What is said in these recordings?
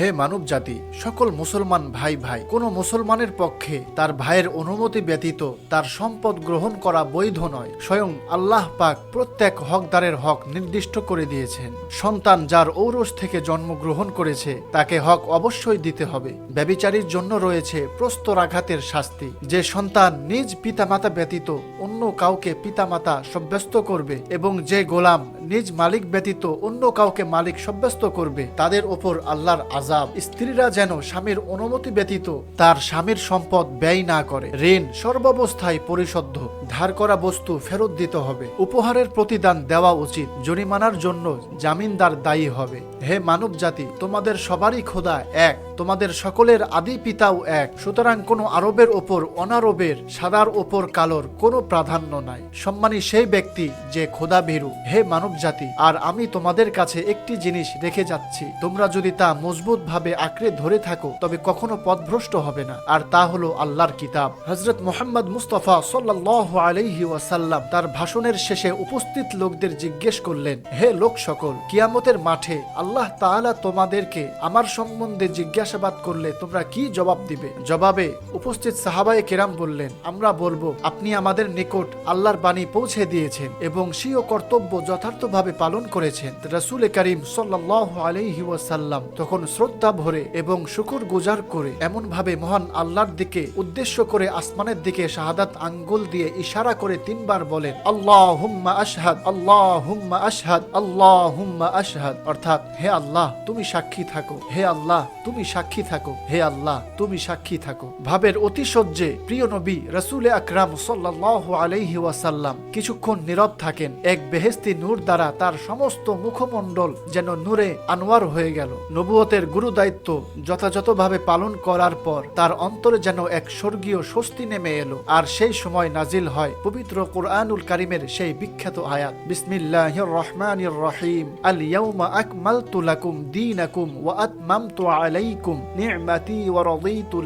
হে মানব জাতি সকল মুসলমান ভাই ভাই, কোনো মুসলমানের পক্ষে তার ভাইয়ের অনুমতি ব্যতীত তার সম্পদ গ্রহণ করা বৈধ নয়। স্বয়ং আল্লাহ পাক প্রত্যেক হকদারের হক নির্দিষ্ট করে দিয়েছেন। সন্তান যার ঔরস থেকে জন্মগ্রহণ করেছে, তাকে হক অবশ্যই দিতে হবে। ব্যবিচারীর জন্য রয়েছে প্রস্তরাঘাতের শাস্তি। যে সন্তান নিজ পিতামাতা ব্যতীত অন্য কাউকে পিতামাতা সাব্যস্ত করবে এবং যে গোলাম নিজ মালিক ব্যতীত অন্য কাউকে মালিক সাব্যস্ত করবে, তাদের ওপর আল্লাহর আজাব। স্ত্রীরা যেন স্বামীর অনুমতি ব্যতীত তার স্বামীর সম্পদ ব্যয় না করে। ঋণ সর্বাবস্থায় পরিশুদ্ধ ধার করা বস্তু ফেরত দিতে হবে। উপহারের প্রতিদান দেওয়া উচিত। জরিমানার জন্য জামিনদার দায়ী হবে। হে মানব জাতি তোমাদের সবারই খোদা এক, তোমাদের সকলের আদি পিতাও এক। সুতরাং কোনো আরবের ওপর অনারবের, সাদার ওপর কালোর কোনো প্রাধান্য নাই। সম্মানী সেই ব্যক্তি যে খোদা ভীরু হে মানব জাতি আর আমি তোমাদের কাছে একটি জিনিস রেখে যাচ্ছি। তোমরা যদি তা মজবুত ভাবে আঁকড়ে ধরে থাকো, তবে কখনো পথভ্রষ্ট হবে না। আর তা হলো আল্লাহর কিতাব। হজরত মোহাম্মদ মুস্তফা সাল্লাহ আলাইহি ওয়াসাল্লাম তার ভাষণের শেষে উপস্থিত লোকদের জিজ্ঞেস করলেন, হে লোক সকল, কিয়ামতের মাঠে আল্লাহ তাআলা তোমাদেরকে আমার সম্বন্ধে জিজ্ঞাসাবাদ করলে তোমরা কি জবাব দিবে? জবাবে উপস্থিত সাহাবায়ে কেরাম বললেন, আমরা বলব, আপনি আমাদের নিকট আল্লাহর বাণী পৌঁছে দিয়েছেন এবং স্বীয় কর্তব্য যথার্থভাবে পালন করেছেন। রাসূল করিম সাল্লাল্লাহু আলাইহি ওয়াসাল্লাম তখন শ্রদ্ধা ভরে এবং শুকুর গুজার করে এমন ভাবে মহান আল্লাহর দিকে উদ্দেশ্য করে আসমানের দিকে শাহাদাত আঙ্গুল দিয়ে ইশারা করে তিনবার বলেন, আল্লাহুম্মা আশহাদ আল্লাহুম্মা আশহাদ আল্লাহুম্মা আশহাদ। অর্থাৎ, হে আল্লাহ, তুমি সাক্ষী থাকো। হে আল্লাহ, তুমি সাক্ষী থাকো। হে আল্লাহ, তুমি সাক্ষী থাকো। ভাবের অতিশয্যে প্রিয় নবী রাসূল আকরাম সাল্লাল্লাহু আলাইহি ওয়াসাল্লাম কিছুক্ষণ নীরব থাকেন। এক বেহেস্তি নূর দ্বারা তার সমস্ত মুখমণ্ডল যেন নূরে আনোয়ার হয়ে গেল। নবুয়তের গুরু দায়িত্ব যথাযথভাবে পালন করার পর তার অন্তরে যেন এক স্বর্গীয় স্বস্তি নেমে এলো। আর সেই সময় নাজিল হয় পবিত্র কোরআনুল কারিমের সেই বিখ্যাত আয়াত। বিসমিল্লাহির রহমানির রহিম। আল ইয়াউমা আকমালতু লাকুম দীনাকুম ওয়া আতমামতু আলাইকুম নি'মাতি ওয়া রাদিতু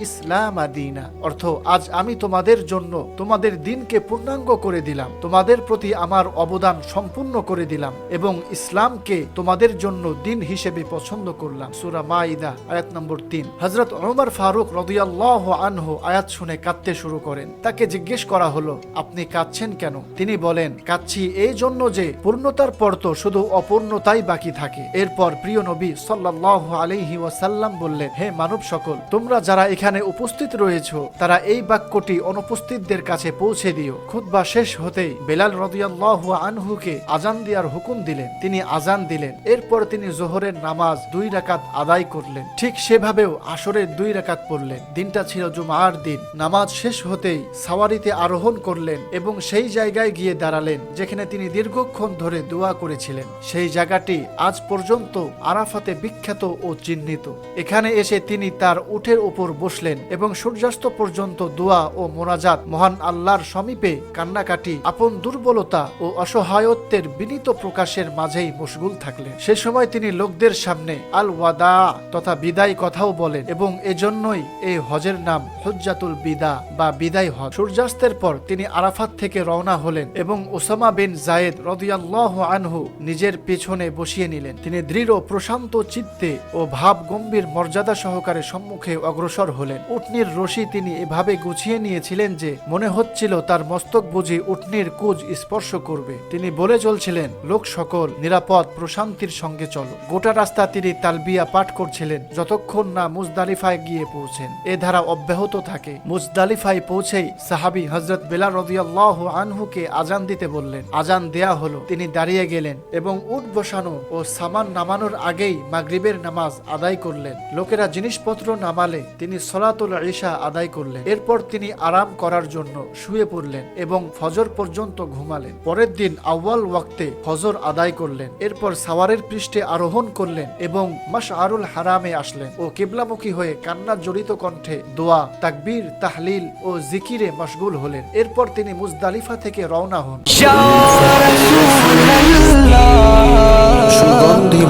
ইসলাম দীনা। অর্থ, আজ আমি তোমাদের জন্য তোমাদের দিনকে পূর্ণাঙ্গ করে দিলাম। তোমাদের প্রতি আমার অবদান সম্পূর্ণ করে দিলাম এবং ইসলামকে তোমাদের জন্য দিন হিসেবে পছন্দ করলাম। সূরা মাইদা আয়াত নম্বর তিন। হযরত ওমর ফারুক রাদিয়াল্লাহু আনহু আয়াত শুনে কাঁদতে শুরু করেন। তাকে জিজ্ঞেস করা হলো, আপনি কাঁদছেন কেন? তিনি বলেন, কাঁদছি এই জন্য যে পূর্ণতার পর তো শুধু অপূর্ণতাই বাকি থাকে। এরপর প্রিয় নবী সাল্লাল্লাহু আলাইহি ওয়াসাল্লাম বললেন, হে মানব সকল, তোমরা যারা এখানে উপস্থিত রয়েছো, তারা এই বাক্যটি অনুপস্থিতদের কাছে পৌঁছে দিও। খুতবা শেষ হতেই বেলাল রাদিয়াল্লাহু আনহুকে আজান দেওয়ার হুকুম দিলেন। তিনি আজান দিলেন। এরপর তিনি জোহরের নামাজ দুই রাকাত আদায় করলেন। ঠিক সেভাবেও আসরের দুই রাকাত পড়লেন। দিনটা ছিল জুমার দিন। নামাজ শেষ হতেই সাওয়ারিতে আরোহণ করলেন এবং সেই জায়গায় গিয়ে দাঁড়ালেন, যেখানে তিনি দীর্ঘক্ষণ ধরে দোয়া করেছিলেন। সেই জায়গাটি আজ পর্যন্ত আরাফাতে বিখ্যাত ও চিহ্নিত। এখানে এসে তিনি তার উঠের উপর বসলেন এবং সূর্যাস্ত পর্যন্ত দোয়া ও মোনাজাত মহান আল্লাহর সমীপে কান্নাকাটি, আপন দুর্বলতা ও অসহায়ত্বের বিনীত প্রকাশের মাঝেই মশগুল থাকলেন। সে সময় তিনি লোকদের সামনে আল ওয়াদা তথা বিদায় কথাও বলেন এবং এজন্যই এই হজের নাম হজ্জাতুল বিদা বা বিদায় হজ। সূর্যাস্তের পর তিনি আরাফাত থেকে রওনা হলেন এবং ওসামা বিন জায়েদ রদিয়াল্লাহ আনহু নিজের পেছনে বসিয়ে নিলেন। তিনি দৃঢ়, প্রশান্ত চিত্তে ও ভাব গম্ভীর মর্যাদা সহকারে সম্মুখে অগ্রসর হলেন। উটনির রশি তিনি এভাবে গুছিয়ে নিয়েছিলেন যে মনে হচ্ছিল তার মস্তক বুঝি উটনির কুজ স্পর্শ করবে। তিনি বলে চলছিলেন, লোক সকল নিরাপদ, প্রশান্তির সঙ্গে চলো। গোটা রাস্তা তিনি তালবিয়া পাঠ করছিলেন যতক্ষণ না মুজদালিফায় গিয়ে পৌঁছেন। এ ধারা অব্যাহত থাকে। মুজদালিফায় পৌঁছেই সাহাবি হজরত বেলা রদিয়াল্লাহ আনহুকে আজান দিতে বললেন। আজান দেয়া হলো। তিনি দাঁড়িয়ে গেলেন এবং উট বসানো ও সামান নামানোর আগেই মাগরিবের নামাজ আদায় করলেন। লোকেরা জিনিসপত্র নামালে তিনি সলাতুল ঈশা আদায় করলেন। এরপর তিনি আরাম করার জন্য শুয়ে পড়লেন এবং ফজর পর্যন্ত ঘুমালেন। পরের দিন আউয়াল ওয়াক্তে ফজর আদায় করলেন। এরপর সাওয়ারের পৃষ্ঠে আরোহণ করলেন এবং মাস আরুল হারামে আসলেন ও কেবলামুখী হয়ে কান্না জড়িত কণ্ঠে দোয়া তাকবীর তাহলিল ও জিকিরে মশগুল হলেন। এরপর তিনি মুজদালিফা থেকে রওনা হন। সুগন্ধি